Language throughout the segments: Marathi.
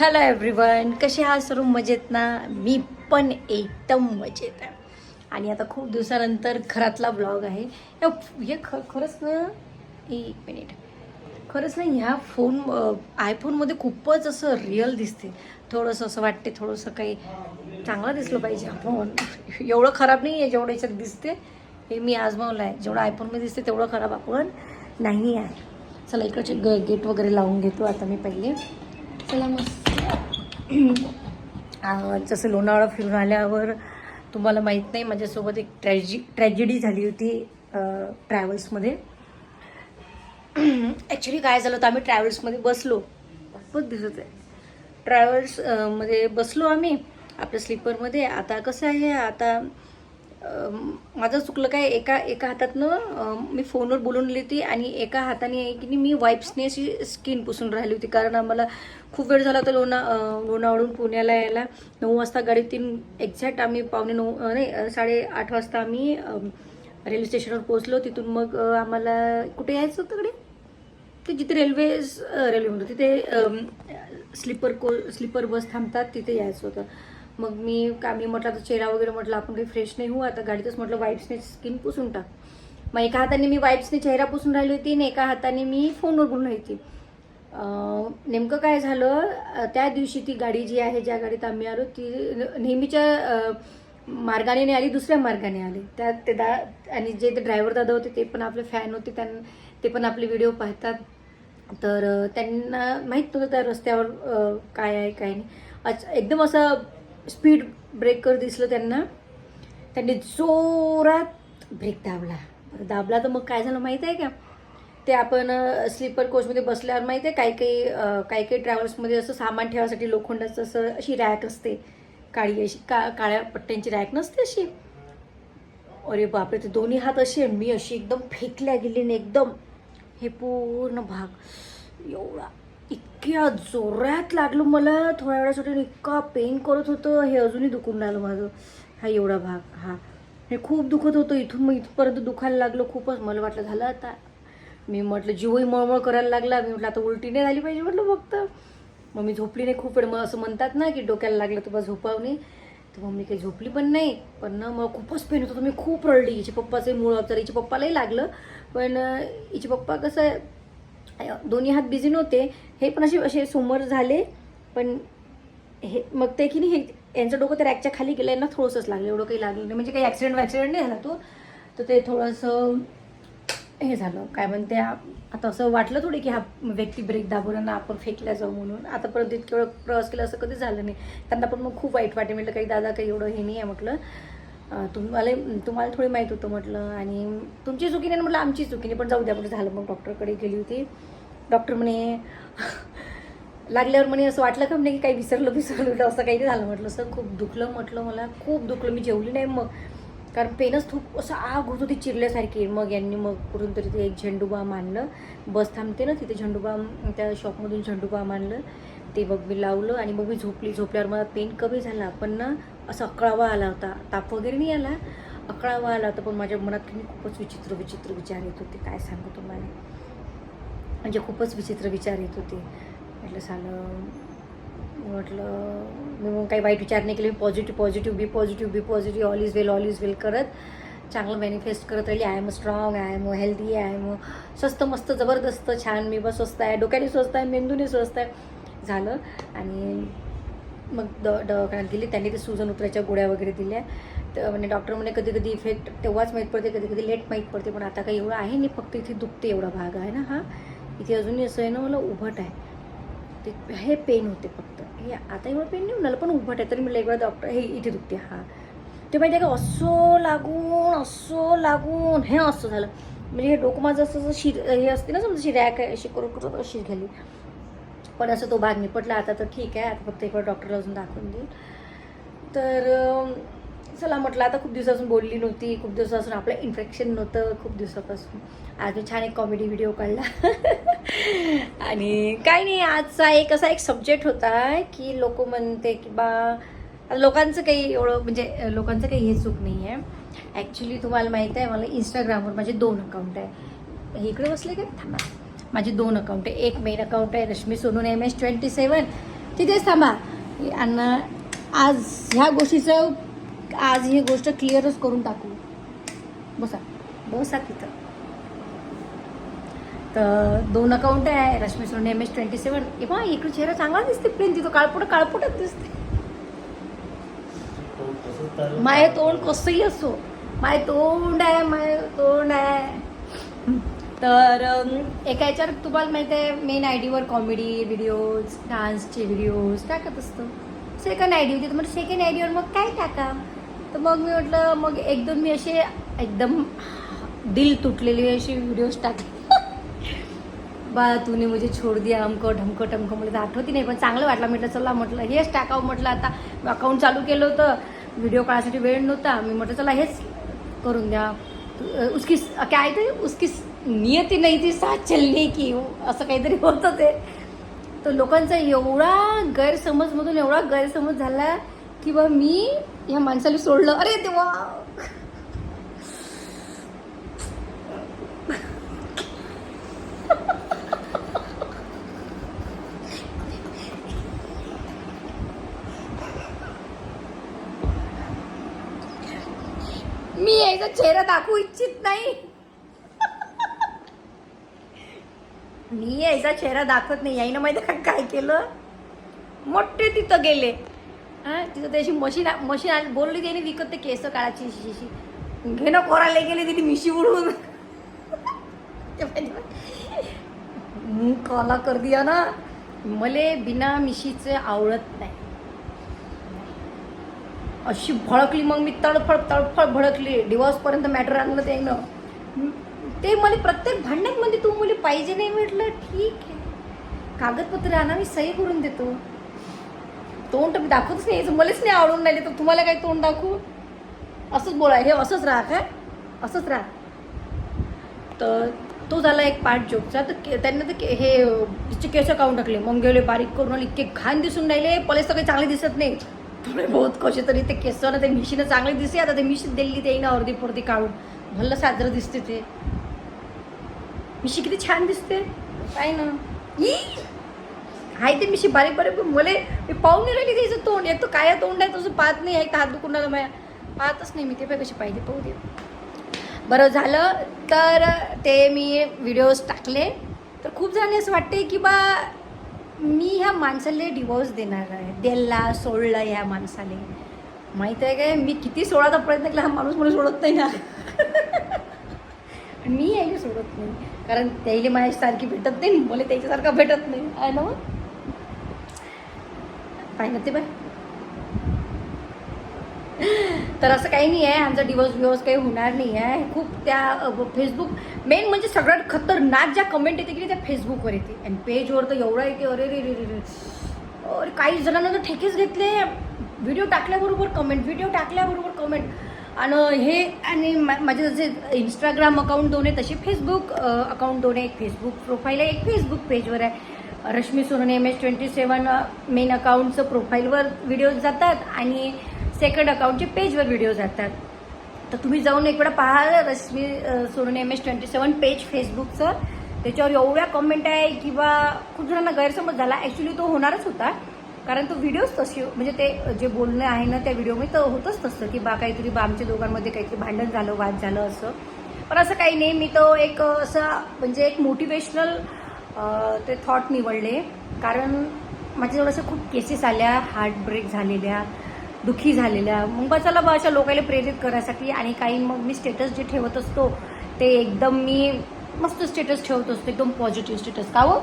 हॅलो एव्हरीवन कसे हा सर्व? मजेत ना? मी पण एकदम मजेत आहे. आणि आता खूप दिवसानंतर घरातला ब्लॉग आहे. हे ख खरंच ना एक मिनिट खरंच ना ह्या फोन आयफोनमध्ये खूपच असं रिअल दिसते. थोडंसं असं वाटते थोडंसं काही चांगलं दिसलं पाहिजे आपण. एवढं खराब नाही आहे जेवढं याच्यात दिसते. हे मी आजमावलं आहे जेवढं आयफोनमध्ये दिसते तेवढं खराब आपण नाही आहे चला इकडचे ग गेट वगैरे लावून घेतो. आता मी पहिले. चला मस्त जसं लोणावळा फिरून आल्यावर तुम्हाला माहीत नाही माझ्यासोबत एक ट्रॅजी ट्रॅजेडी झाली होती ट्रॅव्हल्समध्ये. ॲक्च्युली काय झालं होतं आम्ही ट्रॅव्हल्समध्ये बसलो. खूपच दिसत आहे. ट्रॅव्हल्समध्ये बसलो आम्ही आपल्या स्लीपरमध्ये आता कसं आहे आता माझं चुकलं काय एका एका हातातनं मी फोनवर बोलून राहिली होती आणि एका हाताने की नाही मी वाईप्सने अशी स्किन पुसून राहिली होती. कारण आम्हाला खूप वेळ झाला होता लोणा लोणावळून पुण्याला यायला. नऊ वाजता गाडी तीन एक्झॅक्ट आम्ही पावणे नऊ नाही साडेआठ वाजता आम्ही रेल्वे स्टेशनवर पोहोचलो. तिथून मग आम्हाला कुठे यायचं होतं कडे ते जिथे रेल्वे रेल्वे म्हणतो तिथे स्लीपर को स्लीपर बस थांबतात तिथे यायचं होतं. मग मी का मी म्हटलं आता चेहरा वगैरे म्हटलं आपण काही फ्रेश नाही होऊ आता गाडीतच म्हटलं वाईप्सने स्किन पुसून टाक. मग एका हाताने मी वाईप्सने चेहरा पुसून राहिली होती आणि एका हाताने मी फोनवर बोलून राहिली होती. नेमकं काय झालं त्या दिवशी ती गाडी जी आहे ज्या गाडीत आम्ही आलो ती नेहमीच्या मार्गाने नाही आली दुसऱ्या मार्गाने आली. त्या ते दा आणि जे ते ड्रायव्हर दादा होते ते पण आपले फॅन होते त्यां ते पण आपले व्हिडिओ पाहतात. तर त्यांना माहीत नव्हतं त्या रस्त्यावर काय आहे काय नाही. अच एकदम असं स्पीड ब्रेकर दिसलं त्यांना. त्यांनी जोरात ब्रेक दाबला. दाबला तर मग काय झालं माहीत आहे का? ते आपण स्लीपर कोचमध्ये बसल्यावर माहीत आहे काही काही काही काही ट्रॅव्हल्समध्ये असं सामान ठेवायसाठी लोखंडाचं असं अशी रॅक असते. काळी अशी का काळ्या पट्ट्यांची रॅक नसते अशी. अरे बापरे ते दोन्ही हात असे मी अशी एकदम फेकल्या गेली आणि एकदम. हे पूर्ण भाग. एवढा इतक्या जोरात लागलो मला. थोड्या वेळासाठी इतका पेन करत होतं. हे अजूनही दुखून राहिलं माझं. हा एवढा भाग हा. हे खूप दुखत होतं. इथून मग इथपर्यंत दुखायला लागलं. खूपच मला वाटलं झालं आता. मी म्हटलं जीवही मळमळ करायला लागला. मी म्हटलं आता उलटी नाही झाली पाहिजे. म्हटलं फक्त. मग मी झोपली नाही खूप वेळ. मग असं म्हणतात ना की डोक्याला लागलं तर झोपाव नाही तर मग मी काही झोपली पण नाही. पण ना मग खूपच पेन होतं मी खूप रडली. हिच्या पप्पाचं मूळ तर हिच्या पप्पालाही लागलं. पण हिचे पप्पा कसं आहे, दोन्ही हात बिझी नव्हते. हे पण असे असे समोर झाले. पण हे मग ते की नाही हे यांचं डोकं तर रॅकच्या खाली गेलं यांना थोडंसंच लागलं. एवढं काही लागलं नाही. म्हणजे काही ॲक्सिडेंट वॅक्सिडेंट नाही झाला तो. तर ते थोडंसं हे झालं. काय म्हणते आता असं वाटलं थोडी की हा व्यक्ती ब्रेक दाबवला आपण फेकल्या जाऊ म्हणून. आतापर्यंत इतकं प्रवास केला असं कधीच झालं नाही. त्यांना पण मग खूप वाईट वाटे म्हटलं काही दादा काही एवढं हे नाही आहे म्हटलं. तुम्हाला तुम्हाला थोडी माहीत होतं म्हटलं आणि तुमची चुकीने म्हटलं आमची चुकीने पण जाऊ द्या म्हणजे झालं. मग डॉक्टरकडे गेली होती. डॉक्टर म्हणे लागल्यावर म्हणे असं वाटलं का म्हणे की काही विसरलं विसरलं असं काही झालं म्हटलं. असं खूप दुखलं म्हटलं मला. खूप दुखलं. मी जेवली नाही मग. कारण पेनच खूप असं आग होत होती चिरल्यासारखी. मग यांनी मग कुठून तरी ते एक झेंडूबाम आणलं बस थांबते ना तिथे झेंडूबाम त्या शॉपमधून झेंडूबाम आणलं ते मग मी लावलं आणि मग मी झोपली. झोपल्यावर मला पेन कमी झाला. पण ना असं अकळावा आला होता. ताप वगैरे नाही आला. अकळावा आला होता पण माझ्या मनात की मी खूपच विचित्र विचित्र विचार येत होते. काय सांगू तुम्हाला? म्हणजे खूपच विचित्र विचार येत होते. म्हटलं सालं म्हटलं मी मग काही वाईट विचार नाही केले. मी positive positive be positive be positive all is well all is well करत चांगलं मॅनिफेस्ट करत राहिली. I am strong I am healthy I am स्वस्त मस्त जबरदस्त छान मी बस स्वस्त आहे. डोक्याने स्वस्त आहे मेंदूने स्वस्त आहे. झालं. आणि मग द दवाखान्यात गेली त्यांनी ते सुजन उतरायच्या गोळ्या वगैरे दिल्या. तर म्हणजे डॉक्टर म्हणे कधी कधी इफेक्ट तेव्हाच माहीत पडते कधी कधी लेट माहीत पडते पण आता काही एवढं आहे नाही फक्त इथे दुखते एवढा भाग आहे ना हा. इथे अजूनही असं आहे ना मला उभट आहे. ते हे पेन होते फक्त. हे आता एवढं पेन नाही होणार पण उभट आहे. तरी मला एकवेळा डॉक्टर हे इथे दुखते हा. ते माहिती आहे का असो लागून असो लागून हे असं झालं. म्हणजे हे डोकं माझं असं शिर हे असते ना समजा रॅक आहे अशी करून करत अशी झाली पण असं तो भाग निपटला. आता तर ठीक आहे. आता फक्त एकवेळ डॉक्टरला अजून दाखवून देईल. तर चला म्हटलं आता खूप दिवसापासून बोलली नव्हती. खूप दिवसापासून आपलं इन्फेक्शन नव्हतं. खूप दिवसापासून. आज मी छान एक कॉमेडी व्हिडिओ काढला. आणि काय नाही आजचा एक असा एक सब्जेक्ट होता की लोक म्हणते की बा लोकांचं काही एवढं म्हणजे लोकांचं काही हे चूक नाही आहे. ॲक्च्युली तुम्हाला माहीत आहे मला इंस्टाग्रामवर माझे दोन अकाउंट आहे. हे इकडे बसले काय थांबा. माझे दोन अकाउंट आहे. एक मेन अकाउंट आहे Rashmi Sonune M S twenty seven तिथेच थांबा. आणि आज ह्या गोष्टीचं आज ही गोष्ट क्लिअरच करून टाकू. बसा. बसा तिथं. तर दोन अकाउंट आहे Rashmi Sone M S twenty seven ए बा इकडे चेहरा चांगला दिसते प्लेन तिथं काळपुट काळपुटच दिसते. माय तोंड कसंही असो. माय तोंड आहे माय तोंड आहे. तर एका याच्यावर तुम्हाला माहिती आहे मेन आय डीवर कॉमेडी व्हिडिओज डान्सचे व्हिडिओज टाकत असतो? सेकंड आय डी होती. तर म्हटलं सेकंड आय डीवर मग काय टाका? तर मग मी म्हटलं मग एक दोन मी असे एकदम दिल तुटलेले असे व्हिडिओज टाकले. बा तूने मुझे छोड दिया अमकं ढमकं टमकं म्हणजे आठवती नाही पण चांगलं वाटलं. म्हटलं चला म्हटलं हेच टाकावं. म्हटलं आता अकाउंट चालू केलं होतं व्हिडिओ काढायसाठी वेळ नव्हता. मी म्हटलं चला हेच करून द्या. उसकी काय ते उसकी नियती नाही ती साथ चलने की हो, असं काहीतरी होतं ते. तर लोकांचा एवढा गैरसमजमधून एवढा गैरसमज झाला की बा मी ह्या माणसाला सोडलं. अरे तेव्हा मी याचा चेहरा दाखवू इच्छित नाही. मी यायचा चेहरा दाखवत नाही. याईनं माहिती का काय केलं? मोठे तिथं गेले. हा तिथं त्याची मशीन मशीन आली. बोलली त्याने विकत ते केस काढायची शिशी घेणं कोरायला गेले तिने मिशी उडवून. ते माहिती कर दिया ना. मले बिना मिशीचे आवडत नाही. अशी भडकली मग मी तडफड तडफड भडकली. डिवॉर्सपर्यंत मॅटर आणलं त्यानं. ते मला प्रत्येक भांडण्यात म्हणजे तू मुली पाहिजे नाही म्हटलं. ठीक आहे. कागदपत्र आणा मी सही करून देतो. तोंड तर मी दाखवतच नाही. मलाच नाही आवडून राहिले तर तुम्हाला काय तोंड दाखवू? असंच बोला. हे असंच राहा काय? असंच राहा. तर तो झाला एक पार्ट जोकचा तर के- त्यांना तर के- हे तिचे केस काढून टाकले. मग गेले बारीक करून आले इतके घाण दिसून राहिले. पलेस तर काही चांगले दिसत नाही. थोडे बहुत कसे तरी ते केस ना ते मिशीनं चांगले दिसते आता ते मिशीन दिली ते ना अर्धी पुरती काढून. भल्लं साजरं दिसते ते. मिशी किती छान दिसते. काय ना? ई! आहे ते मिशी बारीक बारीक मला मले मी पाहून नाही राहिली त्याचं तोंड? एक तो काय तोंड आहे तुझं पाहत नाही एक तर हात दुखून राहिला माझ्या पाहतच नाही मी ते पाहिजे कशी पाहिजे पाहू दे. बरं झालं तर ते मी व्हिडिओज टाकले. तर खूप जणांनी असं वाटते की बा मी ह्या माणसाला डिवोर्स देणार आहे. दिला सोडलं ह्या माणसाने माहीत आहे काय? मी किती सोडायचा प्रयत्न केला हा माणूस मला सोडत नाही ना. आणि मी यायला सोडत नाही. कारण त्याला माझ्यासारखी भेटत नाही मला त्याच्यासारखा भेटत नाही. आहे ना? मग ना ते बाय तर असं काही नाही आहे आमचा डिवोर्स विवोर्स काही होणार नाही आहे. खूप त्या फेसबुक मेन म्हणजे सगळ्यात खतरनाक ज्या कमेंट येते की नाही त्या फेसबुकवर येते. आणि पेजवर तर एवढा येते अरे रे रे रे रे. अरे काही जणांना तर ठेकेच घेतले. व्हिडिओ टाकल्याबरोबर कमेंट व्हिडिओ टाकल्याबरोबर कमेंट आणि हे आणि मा- माझे जसे इंस्टाग्राम अकाउंट दोन आहे तसे फेसबुक अकाउंट दोन आहे एक फेसबुक प्रोफाईल आहे एक फेसबुक पेजवर आहे. Rashmi Sonne M S twenty seven main अकाउंटचं प्रोफाईलवर व्हिडिओज जातात आणि सेकंड अकाउंटचे पेजवर व्हिडिओ जातात. तर तुम्ही जाऊन एक वेळा पाहाल रश्मी अ, Sonne M S twenty seven page फेसबुकचं त्याच्यावर एवढ्या कमेंट आहे किंवा खूप जणांना गैरसमज झाला. ॲक्च्युली तो होणारच होता. कारण तो व्हिडिओच तशी म्हणजे ते जे बोलणं आहे ना त्या व्हिडिओमध्ये तर होतच तसं की बा काहीतरी बा आमच्या दोघांमध्ये काहीतरी भांडण झालं वाद झालं असं. पण असं काही नाही मी तो एक असा म्हणजे एक मोटिवेशनल ते थॉट निवडले. कारण माझ्याजवळ अशा खूप केसेस आल्या हार्टब्रेक झालेल्या दुखी झालेल्या. मग चला बा अशा लोकांना प्रेरित करायसाठी आणि काही मग मी स्टेटस जे ठेवत असतो ते एकदम मी मस्त स्टेटस ठेवत असतो एकदम पॉझिटिव्ह स्टेटस का हो?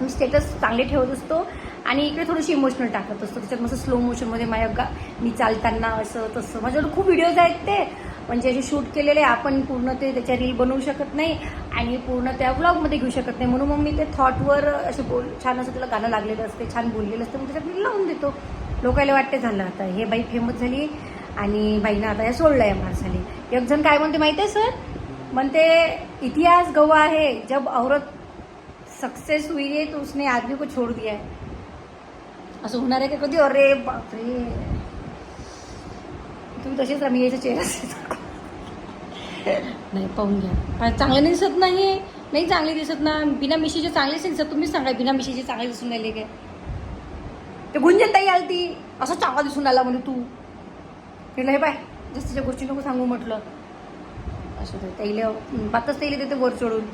मी स्टेटस चांगले ठेवत असतो आणि इकडे थोडीशी इमोशनल टाकत असतो. त्याच्यात मस्त स्लो मोशनमध्ये माझ्या गा मी चालताना असं तसं. माझ्याकडे खूप व्हिडिओज आहेत ते. म्हणजे असे शूट केलेले आपण पूर्ण ते त्याच्या रील बनवू शकत नाही आणि पूर्ण त्या व्लॉगमध्ये घेऊ शकत नाही. म्हणून मग मी ते थॉटवर असे बोल छान असं त्याला गाणं लागलेलं असते छान बोललेलं असतं. मग त्याच्यात मी लावून देतो. लोकायला वाटते झालं आता. हे बाई फेमस झाली आणि बाईनं आता या सोडलं आहे माणसाने एक जण काय म्हणते माहिती आहे सर? म्हणते इतिहास गवा आहे. जब औरत सक्सेस हुई है तो उसने आदमी को छोड़ दिया है। असं होणार आहे का कधी अरे बापरे तुम्ही तसेच आम्ही याचा चेहरा नाही पाहून घ्या. काय चांगले नाही दिसत नाही. नाही चांगले दिसत ना. बिना मिशीचे चांगलेच नाही दिसत तुम्हीच सांगा बिना मिशीचे चांगले दिसून राहिले काय? ते गुंजन ताई आलती. असं चांगला दिसून आला म्हणजे तू. म्हटलं हे पाय जास्तीच्या गोष्टी नको सांगू म्हटलं. असं ते त्याला बातच त्याला देते वर चढून.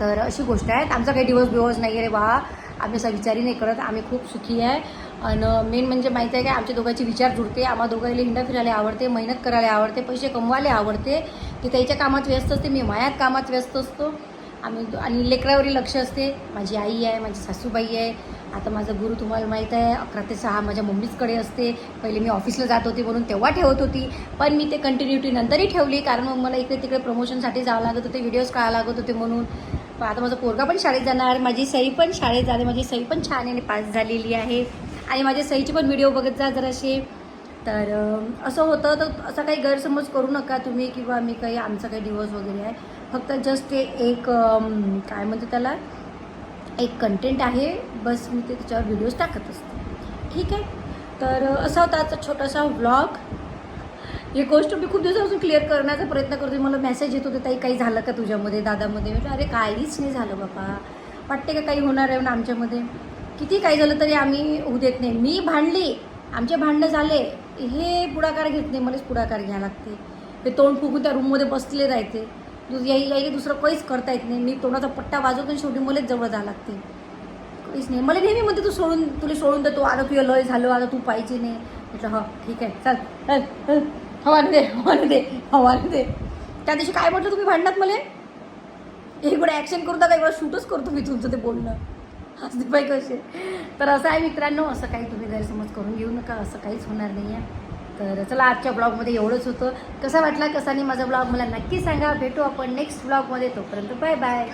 तर अशी गोष्ट आहे. आमचा काही दिवस बिवस नाही रे बा आम्ही असा विचारही नाही करत. आम्ही खूप सुखी आहे. आणि मेन म्हणजे माहिती आहे का आमच्या दोघांचे विचार जुळते आम्हा दोघांना हिंडा फिरायला आवडते मेहनत करायला आवडते पैसे कमवायला आवडते. की त्याच्या कामात व्यस्त असते मी मायात कामात व्यस्त असतो. आम्ही आणि लेकरावरही लक्ष असते. माझी आई आहे माझी सासूबाई आहे. आता माझं गुरु तुम्हाला माहीत आहे अकरा ते सहा माझ्या मम्मीचकडे असते. पहिले मी ऑफिसला जात होती म्हणून तेव्हा ठेवत होती. पण मी ते कंटिन्युटी नंतरही ठेवली. कारण मग मला इकडे तिकडे प्रमोशनसाठी जावं लागत होते व्हिडिओज काढावं लागत होते म्हणून. आता माझा पोरगा पण शाळेत जाणार माझी सई पण शाळेत जाते माझी सई पण छान आहे आणि पास झालेली आहे. आणि माझ्या सईचे पण व्हिडिओ बघत जा जराशे. तर असं होतं तर असा काही गैरसमज करू नका तुम्ही किंवा मी काही आमचा काही दिवस वगैरे आहे. फक्त जस्ट ते एक काय म्हणते त्याला एक कंटेंट आहे. बस मी ते त्याच्यावर व्हिडिओज टाकत असते. ठीक आहे? तर असा होता आजचा छोटासा व्लॉग ही गोष्ट मी खूप दिवसापासून क्लिअर करण्याचा प्रयत्न करतो मला मेसेज येत होते ताई काही झालं का तुझ्यामध्ये दादामध्ये? म्हटलं अरे काहीच नाही झालं बाबा वाटते का काही होणार आहे ना आमच्यामध्ये? किती काही झालं तरी आम्ही होऊ देत नाही. मी भांडली आमचे भांडणं झाले. हे पुढाकार घेत नाही मलाच पुढाकार घ्यायला लागते. ते तोंड फुगून त्या रूममध्ये बसले राहते. दु- याई याही दुसरं काहीच करता येत नाही. मी तोंडाचा पट्टा वाजवतो आणि शेवटी मलाच जवळ जावं लागते. काहीच नाही. मला नेहमी म्हणते तू सोडून तुला सोडून देतो आता तुझं लय झालं आता तू पाहिजे नाही. म्हटलं हो ठीक आहे चल चल चल. हवाने दे हवाने दे हवाने दे. त्या दिवशी काय म्हटलं तुम्ही भांडणात मला? एक ॲक्शन करू नका एक शूटच करतो मी तुमचं ते बोलणं. हसते पाय कसे तर असं आहे मित्रांनो असं काही तुम्ही गैरसमज करून घेऊ नका असं काहीच होणार नाही आहे तर चला आजच्या ब्लॉगमध्ये एवढंच होतं. कसा वाटला कसा नाही माझा ब्लॉग मला नक्की सांगा. भेटू आपण नेक्स्ट ब्लॉगमध्ये तोपर्यंत बाय बाय